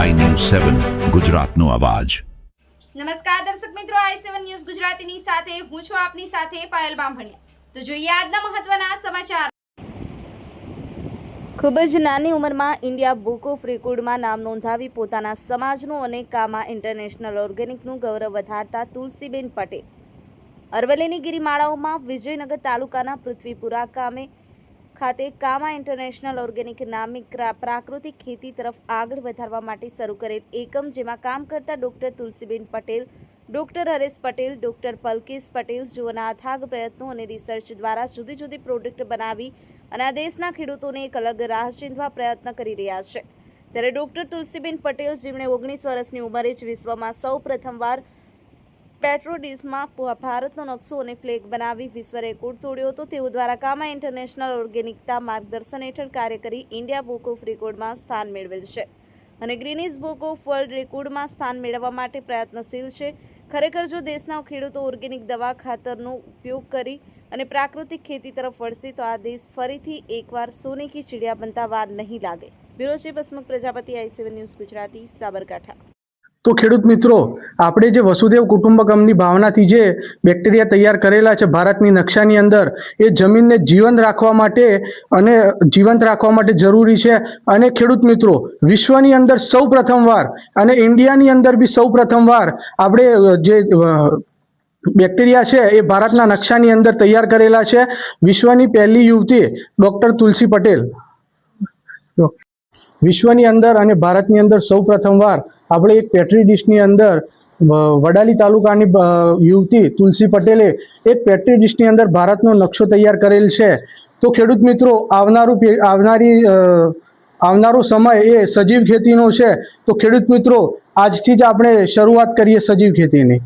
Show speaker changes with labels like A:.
A: સેવન ગુજરાતનો અવાજ.
B: નમસ્કાર દર્શક મિત્રો આઈ સેવન ન્યૂઝ ગુજરાતીની સાથે હું છું આપની સાથે પાયલ બામભણિયા. તો જોઈએ આજના મહત્વના સમાચાર. ખૂબ જ નાની ઉંમરમાં ઇન્ડિયા બુક ઓફ રેકોર્ડમાં નામ નોંધાવી પોતાના સમાજનું અને કામા ઇન્ટરનેશનલ ઓર્ગેનિકનું ગૌરવ વધારતા તુલસીબેન પટેલ. અરવલ્લીની ગિરિમાળાઓમાં વિજયનગર તાલુકાના પૃથ્વીપુરા ગામે ખાતે કામા ઇન્ટરનેશનલ ઓર્ગેનિક નામિક પ્રાકૃતિક ખેતી તરફ આગળ વધારવા માટે શરૂ કરેલ એકમ, જેમાં કામ કરતા doctor Tulsiben Patel, doctor Haresh Patel, doctor Palkesh Patel જેઓના અથાગ પ્રયત્નો અને રિસર્ચ દ્વારા જુદી જુદી પ્રોડક્ટ બનાવી અને આ દેશના ખેડૂતોને એક અલગ રાહ ચીંધવા પ્રયત્ન કરી રહ્યા છે. ત્યારે ડોક્ટર તુલસીબેન પટેલ, જેમણે ઓગણીસ વર્ષની ઉંમરે જ વિશ્વમાં સૌ પ્રથમવાર પેટ્રોડિસમાં ભારતનો નકશો અને ફ્લેગ બનાવી વિશ્વ રેકોર્ડ તોડ્યો હતો. તેઓ દ્વારા કામા ઇન્ટરનેશનલ ઓર્ગેનિકતા માર્ગદર્શન હેઠળ કાર્ય કરી ઇન્ડિયા બુક ઓફ રેકોર્ડમાં સ્થાન મેળવેલ છે. અને ગ્રીનીઝ બુક ઓફ વર્લ્ડ રેકોર્ડમાં સ્થાન મેળવવા માટે પ્રયત્નશીલ છે. ખરેખર જો દેશના ખેડૂતો ઓર્ગેનિક દવા ખાતરનો ઉપયોગ કરી અને પ્રાકૃતિક ખેતી તરફ વળશે તો આ દેશ ફરીથી એકવાર સોને કી ચિડિયા બનતા વાર નહીં લાગે. Bureau chief Prajapati I News Gujarati, Sabarkantha.
C: તો ખેડૂત મિત્રો, આપણે જે વસુદેવ કુટુંબકમની ભાવનાથી જે બેક્ટેરિયા તૈયાર કરેલા છે ભારતની નકશાની અંદર, એ જમીનને જીવંત રાખવા માટે અને જીવંત રાખવા માટે જરૂરી છે. અને ખેડૂત મિત્રો, વિશ્વની અંદર સૌ પ્રથમવાર અને ઇન્ડિયાની અંદર બી સૌ પ્રથમવાર આપણે જે બેક્ટેરિયા છે એ ભારતના નકશાની અંદર તૈયાર કરેલા છે. વિશ્વની પહેલી યુવતી ડૉક્ટર તુલસી પટેલ. વિશ્વની અંદર અને ભારતની અંદર સૌ પ્રથમવાર આપણે એક પેટ્રી ડિશની અંદર વડાલી તાલુકાની યુવતી તુલસી પટેલે એક પેટ્રી ડિશની અંદર ભારતનો નકશો તૈયાર કરેલ છે. તો ખેડૂત મિત્રો, આવનારું આવનારી આવનારો સમય એ સજીવ ખેતીનો છે. તો ખેડૂત મિત્રો, આજથી જ આપણે શરૂઆત કરીએ સજીવ ખેતીની.